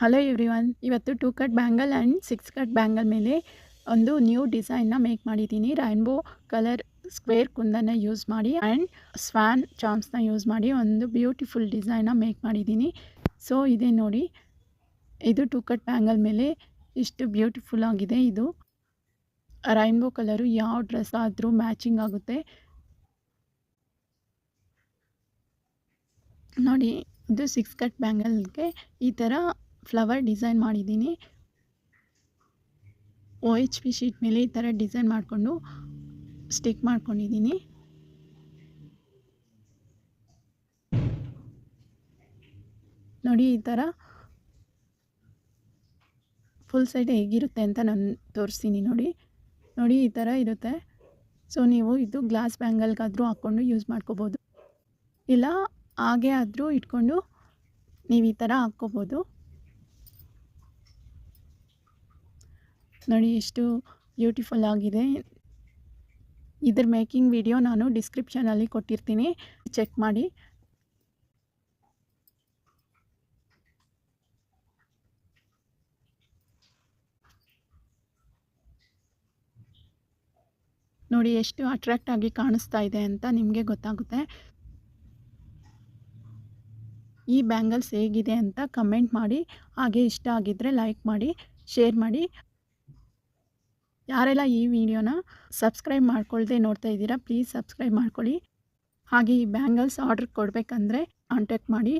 Hello everyone ಇವತ್ತು two cut bangle and six cut bangle ಮೇಲೆ ಒಂದು ನ್ಯೂ ಡಿಸೈನ್ನ ಮೇಕ್ ಮಾಡಿದ್ದೀನಿ. Rainbow colour square kundan use ಮಾಡಿ ಆ್ಯಂಡ್ ಸ್ವ್ಯಾನ್ ಚಾಮ್ಸ್ನ ಯೂಸ್ ಮಾಡಿ ಒಂದು ಬ್ಯೂಟಿಫುಲ್ ಡಿಸೈನ್ನ ಮೇಕ್ ಮಾಡಿದ್ದೀನಿ. ಸೊ ಇದೆ ನೋಡಿ, ಇದು ಟೂ ಕಟ್ ಬ್ಯಾಂಗಲ್ ಮೇಲೆ ಇಷ್ಟು ಬ್ಯೂಟಿಫುಲ್ ಆಗಿದೆ ಇದು. ರೈನ್ಬೋ ಕಲರು ಯಾವ ಡ್ರೆಸ್ ಆದರೂ ಮ್ಯಾಚಿಂಗ್ ಆಗುತ್ತೆ. ನೋಡಿ, ಇದು ಸಿಕ್ಸ್ ಕಟ್ ಬ್ಯಾಂಗಲ್ಗೆ ಈ ಥರ ಫ್ಲವರ್ ಡಿಸೈನ್ ಮಾಡಿದ್ದೀನಿ. ಒ ಎಚ್ ಪಿ ಶೀಟ್ ಮೇಲೆ ಈ ಥರ ಡಿಸೈನ್ ಮಾಡಿಕೊಂಡು ಸ್ಟಿಕ್ ಮಾಡ್ಕೊಂಡಿದ್ದೀನಿ. ನೋಡಿ ಈ ಥರ ಫುಲ್ ಸೈಡ್ ಹೇಗಿರುತ್ತೆ ಅಂತ ನಾನು ತೋರಿಸ್ತೀನಿ ನೋಡಿ. ನೋಡಿ ಈ ಥರ ಇರುತ್ತೆ. ಸೊ ನೀವು ಇದು ಗ್ಲಾಸ್ ಬ್ಯಾಂಗಲ್ಗಾದರೂ ಹಾಕ್ಕೊಂಡು ಯೂಸ್ ಮಾಡ್ಕೋಬೋದು. ಇಲ್ಲ, ಹಾಗೆ ಆದರೂ ಇಟ್ಕೊಂಡು ನೀವು ಈ ಥರ ಹಾಕ್ಕೋಬೋದು. ನೋಡಿ, ಎಷ್ಟು ಬ್ಯೂಟಿಫುಲ್ ಆಗಿದೆ. ಇದ್ರ ಮೇಕಿಂಗ್ ವಿಡಿಯೋ ನಾನು ಡಿಸ್ಕ್ರಿಪ್ಷನಲ್ಲಿ ಕೊಟ್ಟಿರ್ತೀನಿ. ಚೆಕ್ ಮಾಡಿ. ನೋಡಿ, ಎಷ್ಟು ಅಟ್ರಾಕ್ಟ್ ಆಗಿ ಕಾಣಿಸ್ತಾ ಇದೆ ಅಂತ ನಿಮಗೆ ಗೊತ್ತಾಗುತ್ತೆ. ಈ ಬ್ಯಾಂಗಲ್ಸ್ ಹೇಗಿದೆ ಅಂತ ಕಮೆಂಟ್ ಮಾಡಿ. ಹಾಗೆ ಇಷ್ಟ ಆಗಿದ್ದರೆ ಲೈಕ್ ಮಾಡಿ ಶೇರ್ ಮಾಡಿ. ಯಾರೆಲ್ಲ ಈ ವಿಡಿಯೋನ ಸಬ್ಸ್ಕ್ರೈಬ್ ಮಾಡ್ಕೊಳ್ಳದೆ ನೋಡ್ತಾ ಇದ್ದೀರಾ, ಪ್ಲೀಸ್ ಸಬ್ಸ್ಕ್ರೈಬ್ ಮಾಡ್ಕೊಳ್ಳಿ. ಹಾಗೆ ಈ ಬ್ಯಾಂಗಲ್ಸ್ ಆರ್ಡ್ರ್ ಕೊಡಬೇಕಂದ್ರೆ ಕಾಂಟ್ಯಾಕ್ಟ್ ಮಾಡಿ.